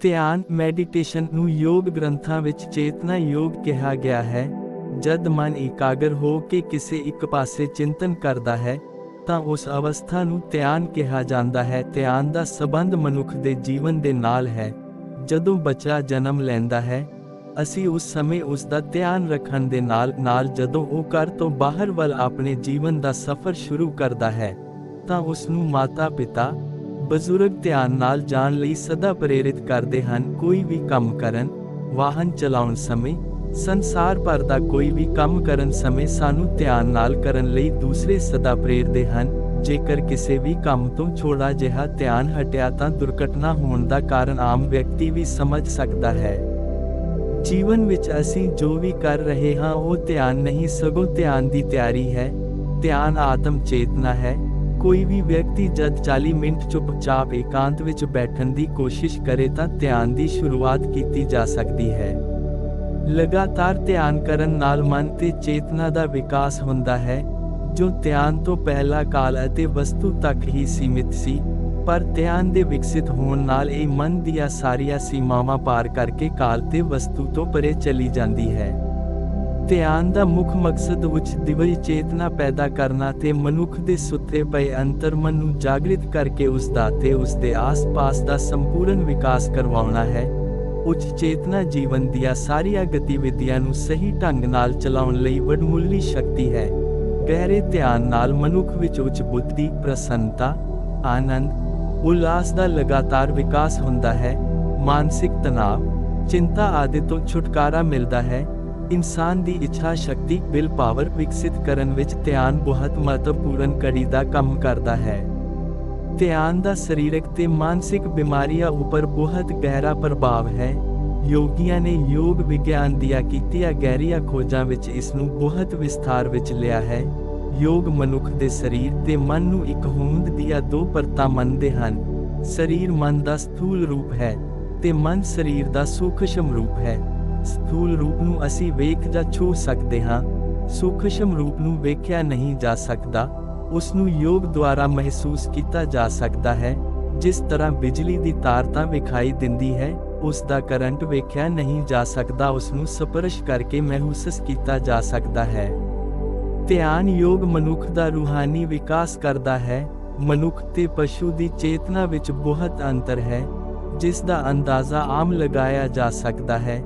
ਧਿਆਨ ਮੈਡੀਟੇਸ਼ਨ ਨੂੰ ਯੋਗ ਗ੍ਰੰਥਾਂ ਵਿੱਚ ਚੇਤਨਾ ਯੋਗ ਕਿਹਾ ਗਿਆ ਹੈ। ਜਦ ਮਨ ਇਕਾਗਰ ਹੋ ਕੇ ਕਿਸੇ ਇੱਕ ਪਾਸੇ ਚਿੰਤਨ ਕਰਦਾ ਹੈ, ਤਾਂ ਉਸ ਅਵਸਥਾ ਨੂੰ ਧਿਆਨ ਕਿਹਾ ਜਾਂਦਾ ਹੈ। ਧਿਆਨ ਦਾ ਸਬੰਧ ਮਨੁੱਖ ਦੇ ਜੀਵਨ ਦੇ ਨਾਲ ਹੈ। ਜਦੋਂ ਬੱਚਾ ਜਨਮ ਲੈਂਦਾ ਹੈ, ਅਸੀਂ ਉਸ ਸਮੇਂ ਉਸ ਦਾ ਧਿਆਨ ਰੱਖਣ ਦੇ ਨਾਲ ਨਾਲ ਜਦੋਂ ਉਹ ਘਰ ਤੋਂ ਬਾਹਰ ਵੱਲ ਆਪਣੇ ਜੀਵਨ ਦਾ ਸਫ਼ਰ ਸ਼ੁਰੂ ਕਰਦਾ ਹੈ, ਤਾਂ ਉਸ ਨੂੰ ਮਾਤਾ ਪਿਤਾ ਬਜ਼ੁਰਗ ਧਿਆਨ ਨਾਲ ਜਾਣ ਲਈ ਸਦਾ ਪ੍ਰੇਰਿਤ ਕਰਦੇ ਹਨ, ਕੋਈ ਵੀ ਕੰਮ ਕਰਨ, ਵਾਹਨ ਚਲਾਉਣ ਸਮੇਂ, ਸੰਸਾਰ ਭਰ ਦਾ ਕੋਈ ਵੀ ਕੰਮ ਕਰਨ ਸਮੇਂ ਸਾਨੂੰ ਧਿਆਨ ਨਾਲ ਕਰਨ ਲਈ ਦੂਸਰੇ ਸਦਾ ਪ੍ਰੇਰਦੇ ਹਨ। ਜੇਕਰ ਕਿਸੇ ਵੀ ਕੰਮ ਤੋਂ ਛੋੜਾ ਜਿਹਾ ਧਿਆਨ ਹਟਿਆ ਤਾਂ ਦੁਰਘਟਨਾ ਹੋਣ ਦਾ ਕਾਰਨ ਆਮ ਵਿਅਕਤੀ ਵੀ ਸਮਝ ਸਕਦਾ ਹੈ। ਜੀਵਨ ਵਿੱਚ ਅਸੀਂ ਜੋ ਵੀ ਕਰ ਰਹੇ ਹਾਂ, ਉਹ ਧਿਆਨ ਨਹੀਂ, ਸਗੋਂ ਧਿਆਨ ਦੀ ਤਿਆਰੀ ਹੈ। ਧਿਆਨ ਆਤਮ ਚੇਤਨਾ ਹੈ। ਕੋਈ ਵੀ ਵਿਅਕਤੀ ਜਦ 40 ਮਿੰਟ ਚੁੱਪਚਾਪ ਇਕਾਂਤ ਵਿੱਚ ਬੈਠਣ ਦੀ ਕੋਸ਼ਿਸ਼ ਕਰੇ ਤਾਂ ਧਿਆਨ ਦੀ ਸ਼ੁਰੂਆਤ ਕੀਤੀ ਜਾ ਸਕਦੀ ਹੈ। ਲਗਾਤਾਰ ਧਿਆਨ ਕਰਨ ਨਾਲ ਮਨ ਤੇ ਚੇਤਨਾ ਦਾ ਵਿਕਾਸ ਹੁੰਦਾ ਹੈ, ਜੋ ਧਿਆਨ ਤੋਂ ਪਹਿਲਾਂ ਕਾਲ ਅਤੇ ਵਸਤੂ ਤੱਕ ਹੀ ਸੀਮਿਤ ਸੀ, ਪਰ ਧਿਆਨ ਦੇ ਵਿਕਸਿਤ ਹੋਣ ਨਾਲ ਇਹ ਮਨ ਦੀਆਂ ਸਾਰੀਆਂ ਸੀਮਾਵਾਂ ਪਾਰ ਕਰਕੇ ਕਾਲ ਤੇ ਵਸਤੂ ਤੋਂ ਪਰੇ ਚਲੀ ਜਾਂਦੀ ਹੈ। ਧਿਆਨ ਦਾ ਮੁੱਖ ਮਕਸਦ ਉੱਚ ਦਿਵਈ ਚੇਤਨਾ ਪੈਦਾ ਕਰਨਾ ਤੇ ਮਨੁੱਖ ਦੇ ਸੁੱਤੇ ਪਏ ਅੰਤਰਮਨ ਨੂੰ ਜਾਗਰਿਤ ਕਰਕੇ ਉਸ ਦਾ ਤੇ ਉਸ ਦੇ ਆਸ-ਪਾਸ ਦਾ ਸੰਪੂਰਨ ਵਿਕਾਸ ਕਰਵਾਉਣਾ ਹੈ। ਉੱਚ ਚੇਤਨਾ ਜੀਵਨ ਦੀਆਂ ਸਾਰੀਆਂ ਗਤੀਵਿਧੀਆਂ ਨੂੰ ਸਹੀ ਢੰਗ ਨਾਲ ਚਲਾਉਣ ਲਈ ਵਡਮੁੱਲੀ ਸ਼ਕਤੀ ਹੈ। ਗਹਿਰੇ ਧਿਆਨ ਨਾਲ ਮਨੁੱਖ ਵਿੱਚ ਉੱਚ ਬੁੱਧੀ, ਪ੍ਰਸੰਨਤਾ, ਆਨੰਦ ਉਲਾਸ ਦਾ ਲਗਾਤਾਰ ਵਿਕਾਸ ਹੁੰਦਾ ਹੈ। ਮਾਨਸਿਕ ਤਣਾਅ, ਚਿੰਤਾ ਆਦਿ ਤੋਂ ਛੁਟਕਾਰਾ ਮਿਲਦਾ ਹੈ। ਇਨਸਾਨ ਦੀ ਇੱਛਾ ਸ਼ਕਤੀ ਵਿਲ ਪਾਵਰ ਵਿਕਸਿਤ ਕਰਨ ਵਿੱਚ ਧਿਆਨ ਬਹੁਤ ਮਹੱਤਵਪੂਰਨ ਕੜੀ ਦਾ ਕੰਮ ਕਰਦਾ ਹੈ। ਧਿਆਨ ਦਾ ਸਰੀਰਕ ਤੇ ਮਾਨਸਿਕ ਬਿਮਾਰੀਆਂ ਉੱਪਰ ਬਹੁਤ ਗਹਿਰਾ ਪ੍ਰਭਾਵ ਹੈ। ਯੋਗੀਆਂ ਨੇ ਯੋਗ ਵਿਗਿਆਨ ਦੀਆਂ ਕੀਤੀਆਂ ਗਹਿਰੀਆਂ ਖੋਜਾਂ ਵਿੱਚ ਇਸ ਨੂੰ ਬਹੁਤ ਵਿਸਥਾਰ ਵਿੱਚ ਲਿਆ ਹੈ। ਯੋਗ ਮਨੁੱਖ ਦੇ ਸਰੀਰ ਤੇ ਮਨ ਨੂੰ ਇੱਕ ਹੋਂਦ ਦੀਆਂ ਦੋ ਪਰਤਾਂ ਮੰਨਦੇ ਹਨ। ਸਰੀਰ ਮਨ ਦਾ ਸਥੂਲ ਰੂਪ ਹੈ ਤੇ ਮਨ ਸਰੀਰ ਦਾ ਸੂਖਸ਼ਮ ਰੂਪ ਹੈ। ਸਥੂਲ ਰੂਪ ਨੂੰ ਅਸੀਂ ਵੇਖ ਜਾਂ ਛੂ ਸਕਦੇ ਹਾਂ। ਸੂਖਸ਼ਮ ਰੂਪ ਨੂੰ ਵੇਖਿਆ ਨਹੀਂ ਜਾ ਸਕਦਾ। ਉਸ ਨੂੰ ਯੋਗ ਦੁਆਰਾ ਮਹਿਸੂਸ ਕੀਤਾ ਜਾ ਸਕਦਾ ਹੈ। ਜਿਸ ਤਰ੍ਹਾਂ ਬਿਜਲੀ ਦੀ ਤਾਰ ਤਾਂ ਵਿਖਾਈ ਦਿੰਦੀ ਹੈ, ਉਸ ਦਾ ਕਰੰਟ ਵੇਖਿਆ ਨਹੀਂ ਜਾ ਸਕਦਾ, ਉਸ ਨੂੰ ਸਪਰਸ਼ ਕਰਕੇ ਮਹਿਸੂਸ ਕੀਤਾ ਜਾ ਸਕਦਾ ਹੈ। ਧਿਆਨ ਯੋਗ ਮਨੁੱਖ ਦਾ ਰੂਹਾਨੀ ਵਿਕਾਸ ਕਰਦਾ ਹੈ। ਮਨੁੱਖ ਤੇ ਪਸ਼ੂ ਦੀ ਚੇਤਨਾ ਵਿੱਚ ਬਹੁਤ ਅੰਤਰ ਹੈ, ਜਿਸ ਦਾ ਅੰਦਾਜ਼ਾ ਆਮ ਲਗਾਇਆ ਜਾ ਸਕਦਾ ਹੈ।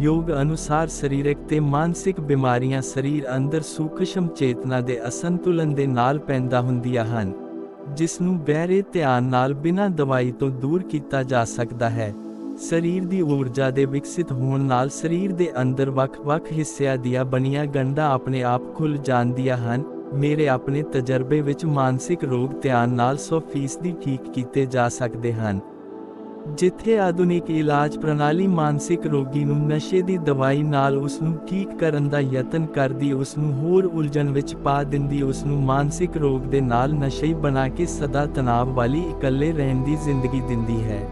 ਯੋਗ ਅਨੁਸਾਰ ਸਰੀਰਕ ਤੇ ਮਾਨਸਿਕ ਬਿਮਾਰੀਆਂ ਸਰੀਰ ਅੰਦਰ ਸੂਖਸ਼ਮ ਚੇਤਨਾ ਦੇ ਅਸੰਤੁਲਨ ਦੇ ਨਾਲ ਪੈਂਦਾ ਹੁੰਦੀਆਂ ਹਨ ਜਿਸ ਨੂੰ ਗਹਿਰੇ ਧਿਆਨ ਨਾਲ ਬਿਨਾਂ ਦਵਾਈ ਤੋਂ ਦੂਰ ਕੀਤਾ ਜਾ ਸਕਦਾ ਹੈ। ਸਰੀਰ ਦੀ ਊਰਜਾ ਦੇ ਵਿਕਸਿਤ ਹੋਣ ਨਾਲ ਸਰੀਰ ਦੇ ਅੰਦਰ ਵੱਖ-ਵੱਖ ਹਿੱਸਿਆਂ ਦੀਆਂ ਬਣੀਆਂ ਗੰਢਾਂ ਆਪਣੇ ਆਪ ਖੁੱਲ ਜਾਂਦੀਆਂ ਹਨ। ਮੇਰੇ ਆਪਣੇ ਤਜਰਬੇ ਵਿੱਚ ਮਾਨਸਿਕ ਰੋਗ ਧਿਆਨ ਨਾਲ 100% ਠੀਕ ਕੀਤੇ ਜਾ ਸਕਦੇ ਹਨ। ਜਿੱਥੇ ਆਧੁਨਿਕ ਇਲਾਜ ਪ੍ਰਣਾਲੀ ਮਾਨਸਿਕ ਰੋਗੀ ਨੂੰ ਨਸ਼ੇ ਦੀ ਦਵਾਈ ਨਾਲ ਉਸ ਨੂੰ ਠੀਕ ਕਰਨ ਦਾ ਯਤਨ ਕਰਦੀ ਉਸ ਨੂੰ ਹੋਰ ਉਲਝਣ ਵਿੱਚ ਪਾ ਦਿੰਦੀ ਉਸ ਨੂੰ ਮਾਨਸਿਕ ਰੋਗ ਦੇ ਨਾਲ ਨਸ਼ਈ ਬਣਾ ਕੇ ਸਦਾ ਤਣਾਅ ਵਾਲੀ ਇਕੱਲੇ ਰਹਿਣ ਦੀ ਜ਼ਿੰਦਗੀ ਦਿੰਦੀ ਹੈ।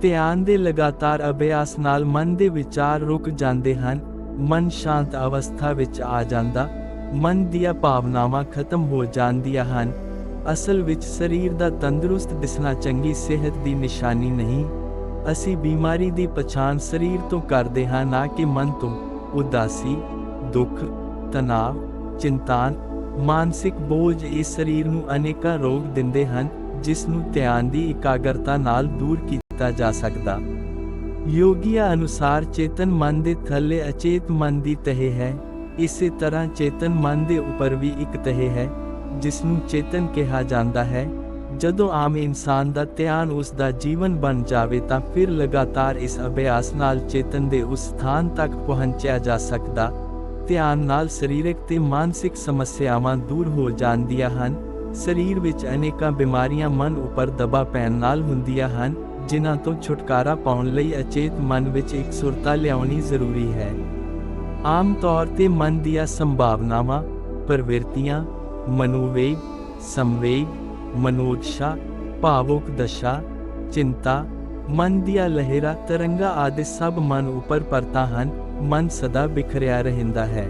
ਧਿਆਨ ਦੇ ਲਗਾਤਾਰ ਅਭਿਆਸ ਨਾਲ ਮਨ ਦੇ ਵਿਚਾਰ ਰੁਕ ਜਾਂਦੇ ਹਨ, ਮਨ ਸ਼ਾਂਤ ਅਵਸਥਾ ਵਿੱਚ ਆ ਜਾਂਦਾ, ਮਨ ਦੀਆਂ ਭਾਵਨਾਵਾਂ ਖਤਮ ਹੋ ਜਾਂਦੀਆਂ ਹਨ। ਅਸਲ ਵਿੱਚ ਸਰੀਰ ਦਾ ਤੰਦਰੁਸਤ ਦਿਸਣਾ ਚੰਗੀ ਸਿਹਤ ਦੀ ਨਿਸ਼ਾਨੀ ਨਹੀਂ। ਅਸੀਂ ਬਿਮਾਰੀ ਦੀ ਪਛਾਣ ਸਰੀਰ ਤੋਂ ਕਰਦੇ ਹਾਂ ਨਾ ਕਿ ਮਨ ਤੋਂ। ਉਦਾਸੀ, ਦੁੱਖ, ਤਣਾਅ, ਚਿੰਤਾਨ, ਮਾਨਸਿਕ ਬੋਝ ਇਸ ਸਰੀਰ ਨੂੰ ਅਨੇਕਾਂ ਰੋਗ ਦਿੰਦੇ ਹਨ, ਜਿਸ ਨੂੰ ਧਿਆਨ ਦੀ ਇਕਾਗਰਤਾ ਨਾਲ ਦੂਰ ਕੀਤਾ ਜਾ ਸਕਦਾ। ਯੋਗੀਆਂ ਅਨੁਸਾਰ ਚੇਤਨ ਮਨ ਦੇ ਥੱਲੇ ਅਚੇਤ ਮਨ ਦੀ ਤਹਿ ਹੈ। ਇਸੇ ਤਰ੍ਹਾਂ ਚੇਤਨ ਮਨ ਦੇ ਉੱਪਰ ਵੀ ਇੱਕ ਤਹਿ ਹੈ। ਜਿਸ ਨੂੰ ਚੇਤਨ ਕਿਹਾ ਜਾਂਦਾ ਹੈ। ਜਦੋਂ ਆਮ ਇਨਸਾਨ ਦਾ ਧਿਆਨ ਉਸ ਦਾ ਜੀਵਨ ਬਣ ਜਾਵੇ ਤਾਂ ਫਿਰ ਲਗਾਤਾਰ ਇਸ ਅਭਿਆਸ ਨਾਲ ਚੇਤਨ ਦੇ ਉਸ ਸਥਾਨ ਤੱਕ ਪਹੁੰਚਿਆ ਜਾ ਸਕਦਾ। ਧਿਆਨ ਨਾਲ ਸਰੀਰਕ ਤੇ ਮਾਨਸਿਕ ਸਮੱਸਿਆਵਾਂ ਦੂਰ ਹੋ ਜਾਂਦੀਆਂ ਹਨ। ਸਰੀਰ ਵਿੱਚ ਅਨੇਕਾਂ ਬਿਮਾਰੀਆਂ ਮਨ ਉੱਪਰ ਦਬਾ ਪੈਣ ਨਾਲ ਹੁੰਦੀਆਂ ਹਨ, ਜਿਨ੍ਹਾਂ ਤੋਂ ਛੁਟਕਾਰਾ ਪਾਉਣ ਲਈ ਅਚੇਤ ਮਨ ਵਿੱਚ ਇੱਕ ਸੁਰਤਾ ਲਿਆਉਣੀ ਜ਼ਰੂਰੀ ਹੈ। ਆਮ ਤੌਰ ਤੇ ਮਨ ਦੀਆਂ ਸੰਭਾਵਨਾਵਾਂ, ਪ੍ਰਵਿਰਤੀਆਂ ਮਨੋਵੇਗ, ਸੰਵੇਗ, ਮਨੋਦਸ਼ਾ, ਭਾਵੁਕ ਦਸ਼ਾ, ਚਿੰਤਾ, ਮਨ ਦੀਆਂ ਲਹਿਰਾਂ, ਤਰੰਗਾ ਆਦਿ ਸਭ ਮਨ ਉੱਪਰ ਪਰਤਾ ਹਨ, ਮਨ ਸਦਾ ਬਿਖਰਿਆ ਰਹਿੰਦਾ ਹੈ।